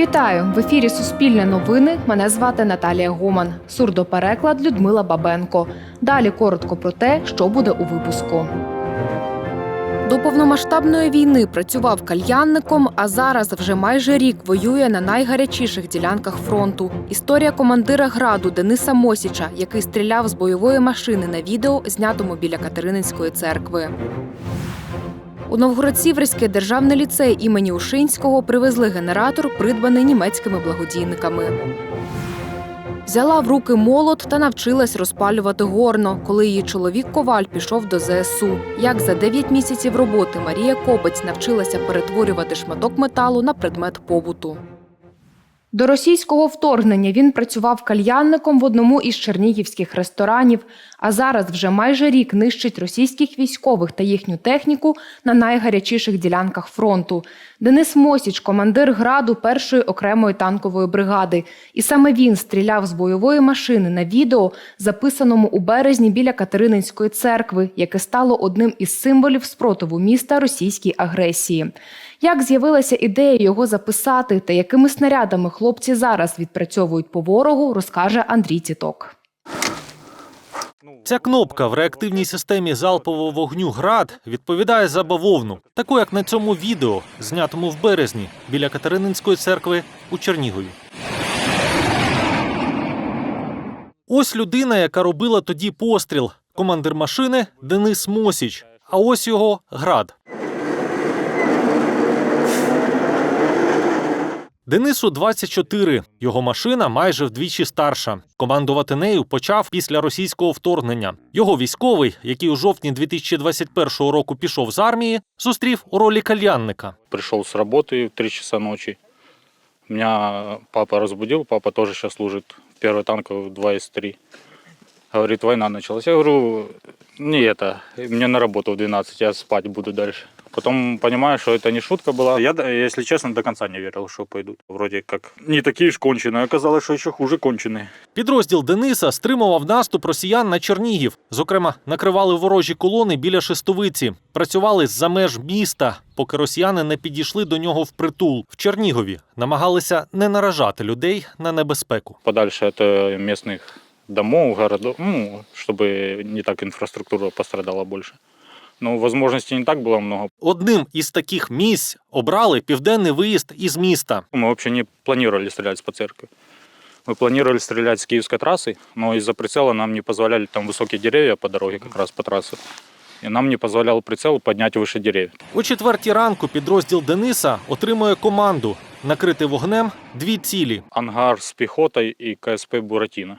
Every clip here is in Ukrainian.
Вітаю в ефірі Суспільне новини. Мене звати Наталія Гоман. Сурдопереклад Людмила Бабенко. Далі коротко про те, що буде у випуску. До повномасштабної війни працював кальянником, а зараз вже майже рік воює на найгарячіших ділянках фронту. Історія командира граду Дениса Мосіча, який стріляв з бойової машини на відео, знятому біля Катерининської церкви. У Новгород-Сіверський державний ліцей імені Ушинського привезли генератор, придбаний німецькими благодійниками. Взяла в руки молот та навчилась розпалювати горно, коли її чоловік Коваль пішов до ЗСУ. Як за 9 місяців роботи Марія Кобець навчилася перетворювати шматок металу на предмет побуту. До російського вторгнення він працював кальянником в одному із чернігівських ресторанів, а зараз вже майже рік нищить російських військових та їхню техніку на найгарячіших ділянках фронту. Денис Мосіч, командир граду першої окремої танкової бригади, і саме він стріляв з бойової машини на відео, записаному у березні біля Катерининської церкви, яке стало одним із символів спротиву міста російській агресії. Як з'явилася ідея його записати та якими снарядами хлопці зараз відпрацьовують по ворогу, розкаже Андрій Тіток. Ця кнопка в реактивній системі залпового вогню ГРАД відповідає за бавовну, таку як на цьому відео, знятому в березні біля Катерининської церкви у Чернігові. Ось людина, яка робила тоді постріл. Командир машини Денис Мосіч. А ось його град. Денису 24. Його машина майже вдвічі старша. Командувати нею почав після російського вторгнення. Його військовий, який у жовтні 2021 року пішов з армії, зустрів у ролі кальянника. Пришел с работы в 3 часа ночи. Меня папа разбудил, папа тоже сейчас служит в первой танковой 2 из 3. Говорит, война началась. Я говорю, не это, мне на работу в 12, я спать буду дальше. Потом понимаю, что это не шутка была. Я, да, если честно, до конца не верил, что пойдут. Вроде как не такие ж конченые, оказалось, что еще хуже конченые. Підрозділ Дениса стримував наступ росіян на Чернігів. Зокрема, накривали ворожі колони біля Шестовиці. Працювали з-за меж міста, поки росіяни не підійшли до нього впритул. В Чернігові намагалися не наражати людей на небезпеку. Подальше от э, местных домов, городов, ну, чтобы не так инфраструктура пострадала больше. Но возможностей не так было много. Одним із таких місць обрали південний виїзд із міста. Мы вообще не планировали стрелять по церкви. Мы планировали стрелять с киевской трассы, но из-за прицела нам не позволяли там высокие деревья по дороге, как раз по трассе. И нам не позволял прицел поднять выше деревьев. О четвертій ранку підрозділ Дениса отримує команду накрити вогнем дві цілі. Ангар с пехотой и КСП «Буратино».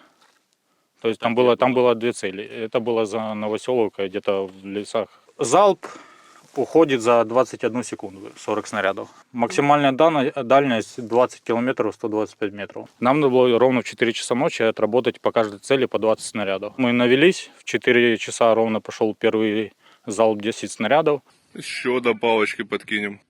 То есть там было, там было две цели. Это было за Новоселовкой, где-то в лесах. Залп уходит за 21 секунду, 40 снарядов. Максимальная дана- дальность 20 километров, 125 метров. Нам надо было ровно в 4 часа ночи отработать по каждой цели по 20 снарядов. Мы навелись, в 4 часа ровно пошел первый залп 10 снарядов. Еще до палочки подкинем.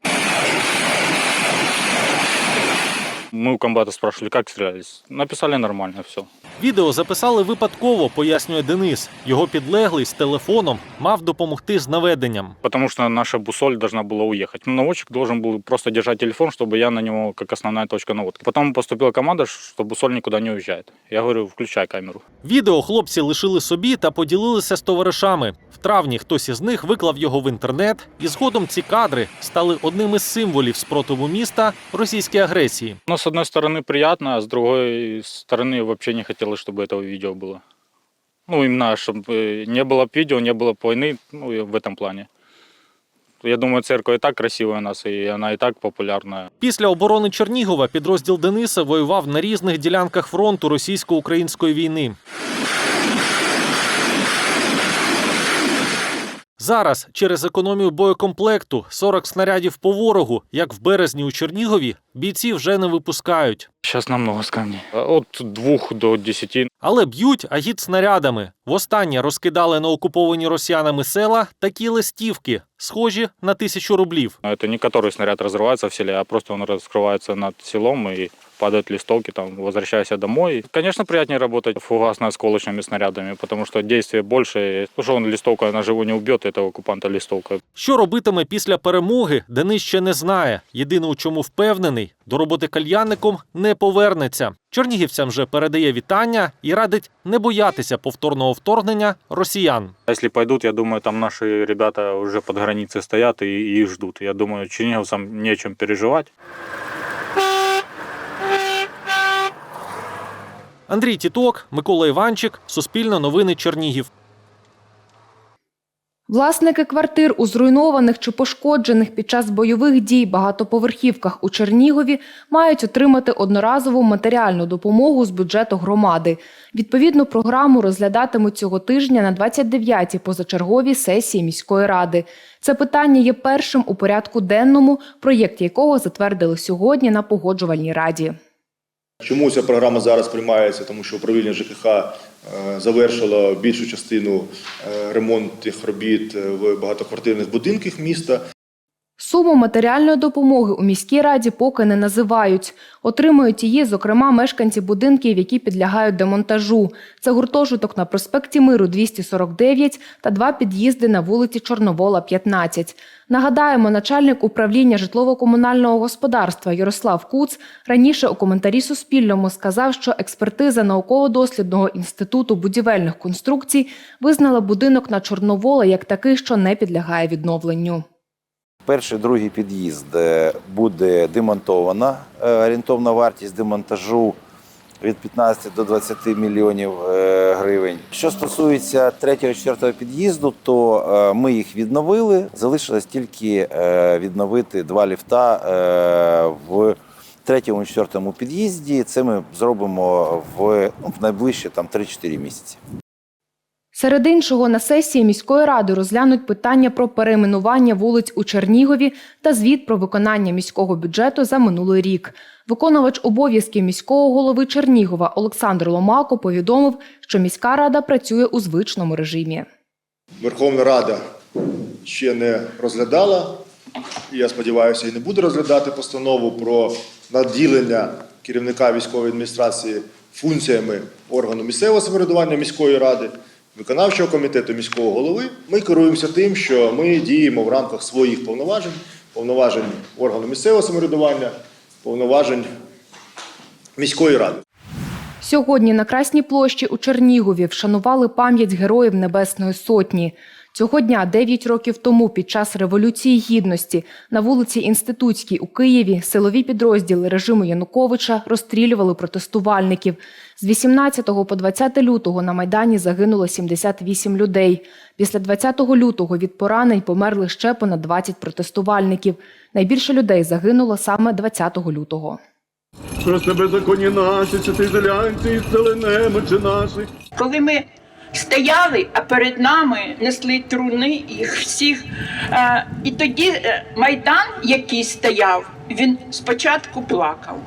Мы у комбата спрашивали, как стрелялись. Написали нормально, все. Відео записали випадково, пояснює Денис. Його підлеглий з телефоном мав допомогти з наведенням. Потому что наша бусоль должна была уехать. Наводчик должен был просто держать телефон, чтобы я на него как основная точка наводки. Потом поступила команда, что бусоль никуда не уезжает. Я говорю, включай камеру. Відео хлопці лишили собі та поділилися з товаришами. В травні хтось із них виклав його в інтернет, і згодом ці кадри стали одним із символів спротиву міста російській агресії. Но с одной стороны приятно, а с другой стороны вообще не хотелось, чтобы этого видео было. Ну, именно, чтобы не было б видео, не было б войны, ну, и в этом плане. Я думаю, церковь и так красивая у нас, и она и так популярная. Після оборони Чернігова підрозділ Дениса воював на різних ділянках фронту російсько-української війни. Зараз через економію боєкомплекту 40 снарядів по ворогу, як в березні у Чернігові, бійці вже не випускають. Сейчас намного с камней. От двух до десяти. Але б'ють агіт снарядами. Востаннє розкидали на окуповані росіянами села такі листівки, схожі на тисячу рублів. Это не который снаряд разрывается в селе, а просто он раскрывается над селом и падают листовки, там, возвращайся домой. Конечно, приятнее работать фугасно-осколочными снарядами, потому что действие больше. Потому что он листовка, же не убьет, этого оккупанта листовка. Що робитиме після перемоги, Денис ще не знає. Єдине, у чому впевнений, до роботи кальянником не повернеться. Чернігівцям вже передає вітання і радить не боятися повторного вторгнення росіян. А Если пойдут, я думаю, там наши ребята уже под границей стоят и, и их ждут. Я думаю, черниговцам не о Андрій Тіток, Микола Іванчик, Суспільне новини Чернігів. Власники квартир у зруйнованих чи пошкоджених під час бойових дій багатоповерхівках у Чернігові мають отримати одноразову матеріальну допомогу з бюджету громади. Відповідну програму розглядатимуть цього тижня на 29-й позачерговій сесії міської ради. Це питання є першим у порядку денному, проєкт якого затвердили сьогодні на погоджувальній раді. Чому ця програма зараз приймається? Тому що управління ЖКХ е, завершило більшу частину е, ремонтних робіт е, в багатоквартирних будинках міста. Суму матеріальної допомоги у міській раді поки не називають. Отримують її, зокрема, мешканці будинків, які підлягають демонтажу. Це гуртожиток на проспекті Миру 249 та два під'їзди на вулиці Чорновола 15. Нагадаємо, начальник управління житлово-комунального господарства Ярослав Куц раніше у коментарі Суспільному сказав, що експертиза науково-дослідного інституту будівельних конструкцій визнала будинок на Чорновола як такий, що не підлягає відновленню. Перший, другий під'їзд е, буде демонтована. Е, Орієнтовна вартість демонтажу від 15 до 20 мільйонів е, гривень. Що стосується третього, четвертого під'їзду, то ми їх відновили. Залишилось тільки відновити два ліфта в третьому, четвертому під'їзді. Це ми зробимо в, ну, в найближчі там 3-4 місяці. Серед іншого, на сесії міської ради розглянуть питання про перейменування вулиць у Чернігові та звіт про виконання міського бюджету за минулий рік. Виконувач обов'язків міського голови Чернігова Олександр Ломако повідомив, що міська рада працює у звичному режимі. Верховна Рада ще не розглядала, і я сподіваюся, і не буде розглядати постанову про наділення керівника військової адміністрації функціями органу місцевого самоврядування міської ради, виконавчого комітету міського голови. Ми керуємося тим, що ми діємо в рамках своїх повноважень, повноважень органу місцевого самоврядування, повноважень міської ради. Сьогодні на Красній площі у Чернігові вшанували пам'ять героїв Небесної Сотні. Цього дня, 9 років тому, під час Революції Гідності, на вулиці Інститутській у Києві силові підрозділи режиму Януковича розстрілювали протестувальників. З 18 по 20 лютого на Майдані загинуло 78 людей. Після 20 лютого від поранень померли ще понад 20 протестувальників. Найбільше людей загинуло саме 20 лютого. Просто беззаконні наші, чи ти ізолянці, і сили немочі наших. коли ми стояли, а перед нами несли труни їх всіх. Е, і тоді е, майдан, який стояв, він спочатку плакав.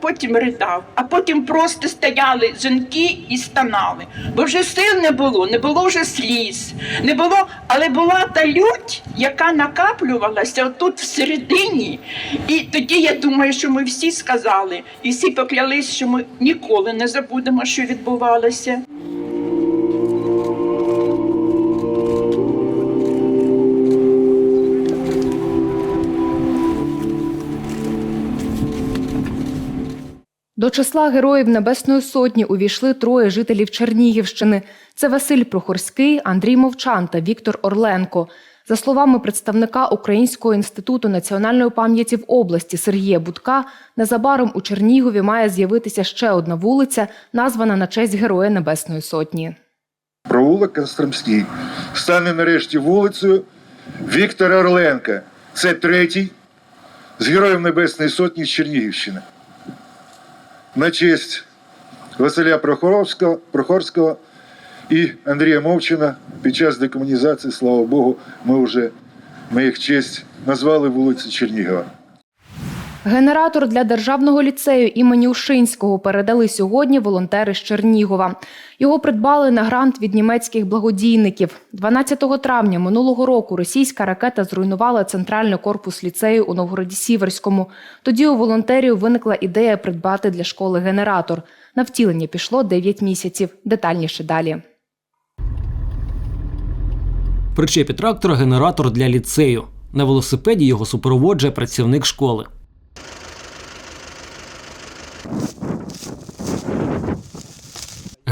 Потім ридав, а потім просто стояли жінки і стонали. Бо вже сил не було, не було вже сліз, не було, але була та лють, яка накаплювалася отут всередині. І тоді я думаю, що ми всі сказали, і всі поклялись, що ми ніколи не забудемо, що відбувалося. До числа героїв Небесної Сотні увійшли троє жителів Чернігівщини. Це Василь Прохорський, Андрій Мовчан та Віктор Орленко. За словами представника Українського інституту національної пам'яті в області Сергія Будка, незабаром у Чернігові має з'явитися ще одна вулиця, названа на честь Героя Небесної Сотні. провулок Костромський стане нарешті вулицею Віктора Орленка. Це третій з Героїв Небесної Сотні з Чернігівщини. На честь Василя Прохоровського, Прохорського і Андрія Мовчина під час декомунізації, слава Богу, ми вже ми їх честь назвали вулицю Чернігова. Генератор для державного ліцею імені Ушинського передали сьогодні волонтери з Чернігова. Його придбали на грант від німецьких благодійників. 12 травня минулого року російська ракета зруйнувала центральний корпус ліцею у Новгороді Сіверському. Тоді у волонтерів виникла ідея придбати для школи генератор. На втілення пішло 9 місяців. Детальніше далі. Причепі трактора генератор для ліцею. На велосипеді його супроводжує працівник школи.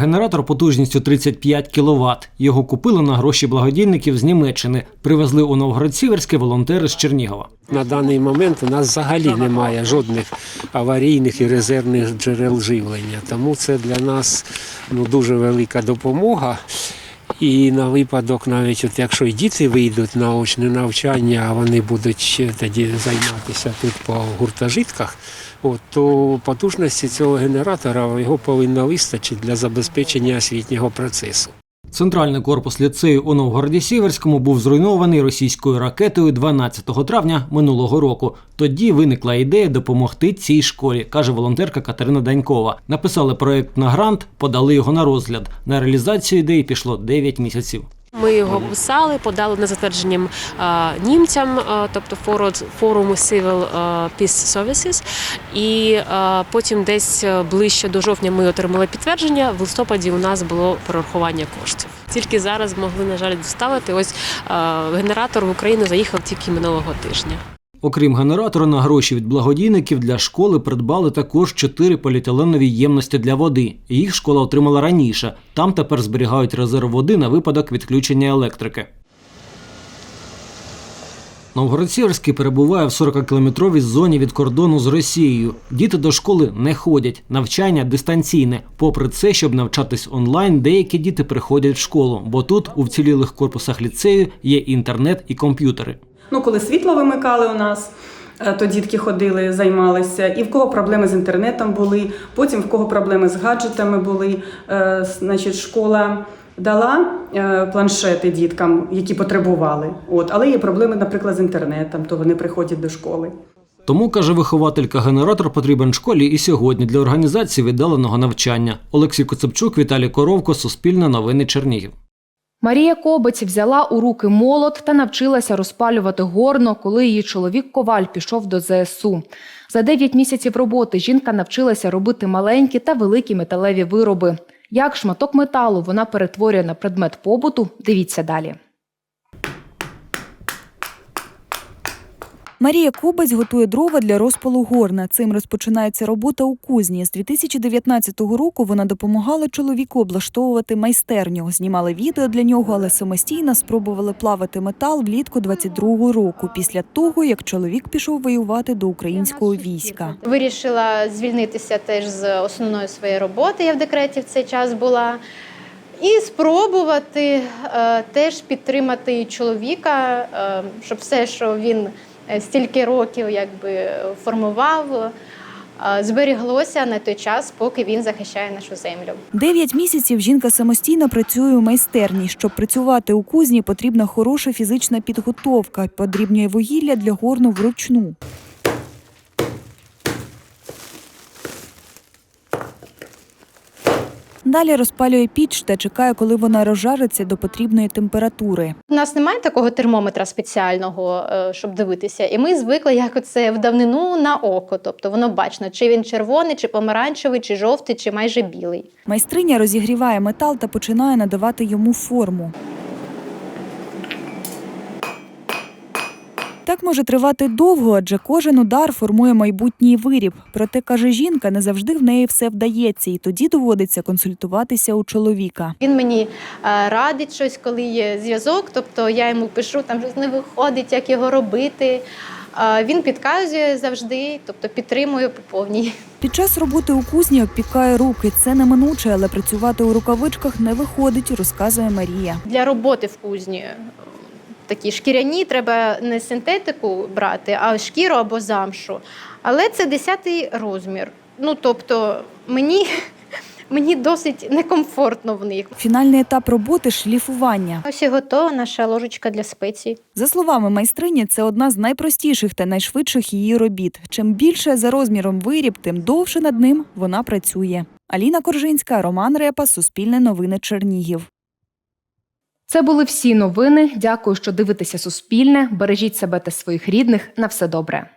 Генератор потужністю 35 кВт. Його купили на гроші благодійників з Німеччини. Привезли у Новгород-Сіверське волонтери з Чернігова. На даний момент у нас взагалі немає жодних аварійних і резервних джерел живлення. Тому це для нас ну, дуже велика допомога. І на випадок, навіть от якщо й діти вийдуть на очне навчання, а вони будуть тоді займатися тут по гуртожитках, от, то потужності цього генератора його повинно вистачити для забезпечення освітнього процесу. Центральний корпус ліцею у Новгороді Сіверському був зруйнований російською ракетою 12 травня минулого року. Тоді виникла ідея допомогти цій школі, каже волонтерка Катерина Данькова. Написали проект на грант, подали його на розгляд. На реалізацію ідеї пішло 9 місяців. Ми його писали, подали на затвердженням е, німцям, е, тобто фору- форуму Civil е, Peace Services. І потім десь ближче до жовтня ми отримали підтвердження. В листопаді у нас було перерахування коштів. Тільки зараз могли, на жаль, доставити. Ось генератор в Україну заїхав тільки минулого тижня. Окрім генератора, на гроші від благодійників для школи придбали також чотири поліетиленові ємності для води. Їх школа отримала раніше. Там тепер зберігають резерв води на випадок відключення електрики. Новгород-Сіверський перебуває в 40-кілометровій зоні від кордону з Росією. Діти до школи не ходять, навчання дистанційне. Попри це, щоб навчатись онлайн, деякі діти приходять в школу, бо тут, у вцілілих корпусах ліцею, є інтернет і комп'ютери. Ну, коли світло вимикали у нас, е, то дітки ходили, займалися. І в кого проблеми з інтернетом були, потім в кого проблеми з гаджетами були. Е, Значить, школа дала е, планшети діткам, які потребували. От, але є проблеми, наприклад, з інтернетом, то вони приходять до школи. Тому, каже вихователька, генератор потрібен школі і сьогодні для організації віддаленого навчання. Олексій Коцепчук, Віталій Коровко, Суспільне новини Чернігів. Марія Кобець взяла у руки молот та навчилася розпалювати горно, коли її чоловік Коваль пішов до ЗСУ. За 9 місяців роботи жінка навчилася робити маленькі та великі металеві вироби. Як шматок металу вона перетворює на предмет побуту, дивіться далі. Марія Кобець готує дрова для розпалу горна. Цим розпочинається робота у кузні. З 2019 року вона допомагала чоловіку облаштовувати майстерню. Знімали відео для нього, але самостійно спробували плавати метал влітку 22-го року, після того як чоловік пішов воювати до українського війська. Вирішила звільнитися теж з основної своєї роботи. Я в декреті в цей час була. І спробувати е, теж підтримати чоловіка, е, щоб все, що він стільки років якби формував, е, зберіглося на той час, поки він захищає нашу землю. Дев'ять місяців жінка самостійно працює у майстерні. Щоб працювати у кузні, потрібна хороша фізична підготовка. Подрібнює вугілля для горну вручну. Далі розпалює піч та чекає, коли вона розжариться до потрібної температури. У нас немає такого термометра спеціального, е, щоб дивитися, і ми звикли як оце в давнину на око. Тобто воно бачно, чи він червоний, чи помаранчевий, чи жовтий, чи майже білий. Майстриня розігріває метал та починає надавати йому форму. Так може тривати довго, адже кожен удар формує майбутній виріб. Проте, каже жінка, не завжди в неї все вдається, і тоді доводиться консультуватися у чоловіка. Він мені е, радить щось, коли є зв'язок. Тобто я йому пишу, там щось не виходить, як його робити. Е, Він підказує завжди, тобто підтримує по повній. Під час роботи у кузні обпікає руки. Це неминуче, але працювати у рукавичках не виходить, розказує Марія. Для роботи в кузні такі шкіряні, треба не синтетику брати, а шкіру або замшу. Але це 10 розмір. Ну тобто мені, мені досить некомфортно в них. Фінальний етап роботи шліфування. Ось і готова наша ложечка для спецій. За словами майстрині, це одна з найпростіших та найшвидших її робіт. Чим більше за розміром виріб, тим довше над ним вона працює. Аліна Коржинська, Роман Репа, Суспільне новини Чернігів. Це були всі новини. Дякую, що дивитеся Суспільне. Бережіть себе та своїх рідних. На все добре.